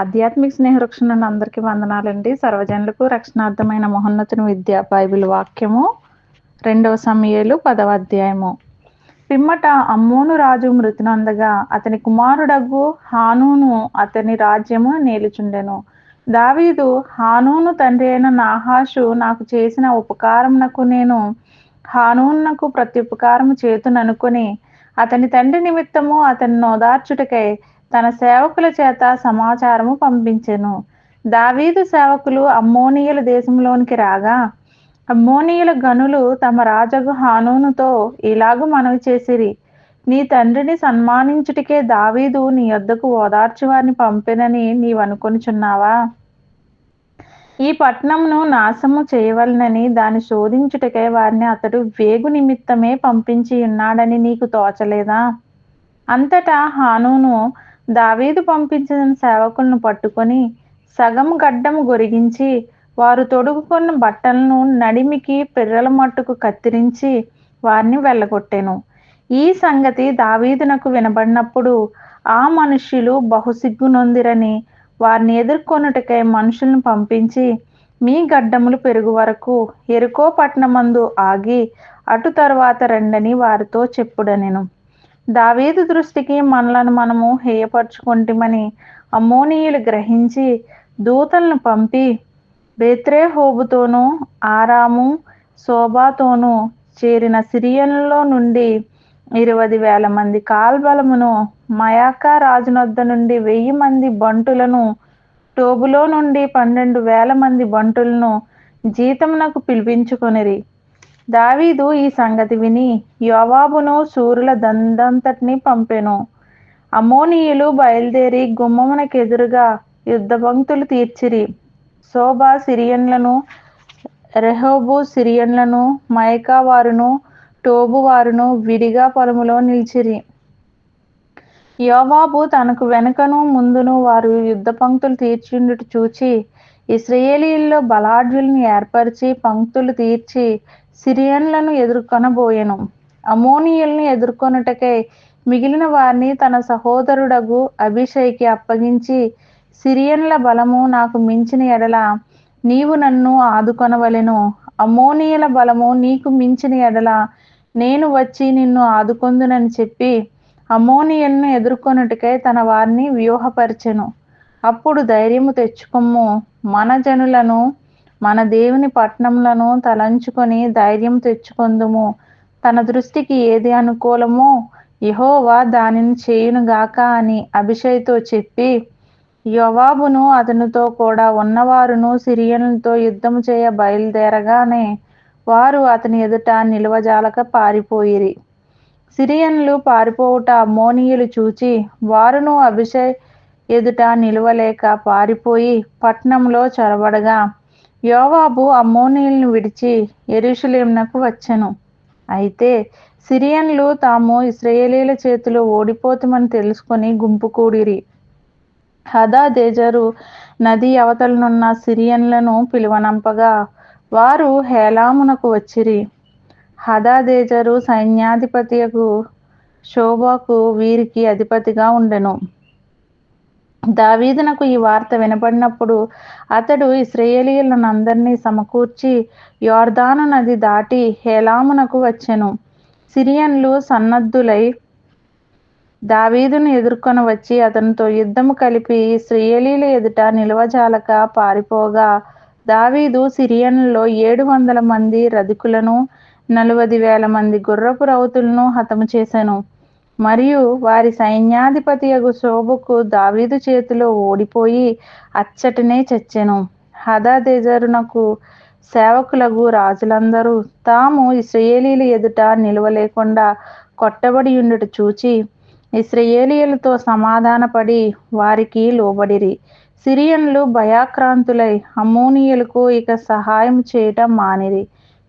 ఆధ్యాత్మిక స్నేహరక్షణ నుండి అందరికీ వందనాలండి. సర్వజనులకు రక్షణార్థమైన మహోన్నతుని విద్య బైబిల్ వాక్యము రెండవ సమయాలు పదవ అధ్యాయము. పిమ్మట అమ్మోను రాజు మృతినందగా అతని కుమారుడగు హానూను అతని రాజ్యము నేలుచుండెను. దావీదు హానూను తండ్రి అయిన నాహాషు నాకు చేసిన ఉపకారమునకు నేను హానూనకు ప్రత్యుపకారము చేతుననుకొని అతని తండ్రి నిమిత్తము అతన్ని ఓదార్చుటకై తన సేవకుల చేత సమాచారము పంపించెను. దావీదు సేవకులు అమ్మోనియల దేశంలోనికి రాగా అమ్మోనియల గనులు తమ రాజగు హానూనుతో ఇలాగు మనవి చేసిరి. నీ తండ్రిని సన్మానించుటకే దావీదు నీ వద్దకు ఓదార్చువారిని వారిని నీవనుకొనిచున్నావా? ఈ పట్నంను నాశము చేయవలనని దాన్ని శోధించుటకై వారిని అతడు వేగు నిమిత్తమే పంపించి ఉన్నాడని నీకు తోచలేదా? అంతటా హానూను దావీదు పంపించిన సేవకులను పట్టుకొని సగం గడ్డము గొరిగించి వారు తొడుగుకున్న బట్టలను నడిమికి పిర్రల మట్టుకు కత్తిరించి వారిని వెళ్ళగొట్టెను. ఈ సంగతి దావీదునకు వినబడినప్పుడు ఆ మనుష్యులు బహుసిగ్గునొందిరని వారిని ఎదుర్కొనుటకై మనుషులను పంపించి మీ గడ్డములు పెరుగు వరకు ఎరుకో పట్టణమందు ఆగి అటు తరువాత రండని వారితో చెప్పుడనెను. దావీదు దృష్టికి మనలను మనము హేయపరుచుకుంటామని అమ్మోనీయులు గ్రహించి దూతలను పంపి బేత్రేహోబుతోనూ ఆరాము శోభాతోనూ చేరిన సిరియన్లో నుండి ఇరవై వేల మంది కాల్బలమును మయాకా రాజునొద్ద నుండి వెయ్యి మంది బంటులను టోబులో నుండి పన్నెండు వేల మంది బంటులను జీతమునకు పిలిపించుకొనిరి. దావీదు ఈ సంగతి విని యోవాబును సూరుల దందంతటిని పంపెను. అమోనీయులు బయలుదేరి గుమ్మమునకెదురుగా యుద్ధ పంక్తులు తీర్చిరి. శోభా సిరియన్లను రెహోబు సిరియన్లను మైకా వారును టోబు వారును విడిగా పొలములో నిలిచిరి. యోవాబు తనకు వెనుకను ముందును వారు యుద్ధ పంక్తులు తీర్చిండుట చూచి ఇస్రయేలీల్లో బలాఢ్యులను ఏర్పరిచి పంక్తులు తీర్చి సిరియన్లను ఎదుర్కొనబోయెను. అమోనియుల్ని ఎదుర్కొనుటకై మిగిలిన వారిని తన సహోదరుడగు అభిషేక్కి అప్పగించి సిరియన్ల బలము నాకు మించిన ఎడల నీవు నన్ను ఆదుకొనవలెను. అమోనియల బలము నీకు మించిన ఎడల నేను వచ్చి నిన్ను ఆదుకొందునని చెప్పి అమోనియల్ను ఎదుర్కొనుటకై తన వారిని వ్యూహపరిచెను. అప్పుడు ధైర్యము తెచ్చుకొమ్ము. మన జనులను మన దేవుని పట్టణములను తలంచుకొని ధైర్యం తెచ్చుకొందుము. తన దృష్టికి ఏది అనుకూలమో యహోవా దానిని చేయునుగాక అని అభిషయ్తో చెప్పి యోవాబును అతనితో కూడా ఉన్నవారును సిరియన్లతో యుద్ధము చేయ బయలుదేరగానే వారు అతని ఎదుట నిలవజాలక పారిపోయిరి. సిరియన్లు పారిపోవుట అమ్మోనీయులు చూచి వారును అభిషయ్ ఎదుట నిలవలేక పారిపోయి పట్నంలో చొరబడగా యోవాబు అమ్మోనీయులను విడిచి ఎరుషులేమునకు వచ్చెను. అయితే సిరియన్లు తాము ఇస్రాయేలీల చేతిలో ఓడిపోతామని తెలుసుకొని గుంపు కూడిరి. హదాదేజరు నది అవతలనున్న సిరియన్లను పిలువనంపగా వారు హేలామునకు వచ్చిరి. హదాదేజరు సైన్యాధిపతియకు శోభకు వీరికి అధిపతిగా ఉండెను. దావీదునకు ఈ వార్త వినపడినప్పుడు అతడు ఇస్రాయేలీలను అందరినీ సమకూర్చి యోర్దాను నది దాటి హేలామునకు వచ్చెను. సిరియన్లు సన్నద్ధులై దావీదును ఎదుర్కొని వచ్చి అతనితో యుద్ధము కలిపి ఇస్రాయేలీల ఎదుట నిలవజాలక పారిపోగా దావీదు సిరియన్లలో ఏడు వందల మంది రధికులను నలభై వేల మంది గుర్రపు రౌతులను హతము చేశాను మరియు వారి సైన్యాధిపతియగు శోభకు దావీదు చేతిలో ఓడిపోయి అచ్చటనే చచ్చెను. హదాదెజరునకు సేవకులకు రాజులందరూ తాము ఇస్రయేలీల ఎదుట నిలవలేకుండా కొట్టబడి ఉండుట చూచి ఇస్రయేలీలతో సమాధానపడి వారికి లోబడిరి. సిరియన్లు భయాక్రాంతులై అమోనియలకు ఇక సహాయం చేయటం మానిరి.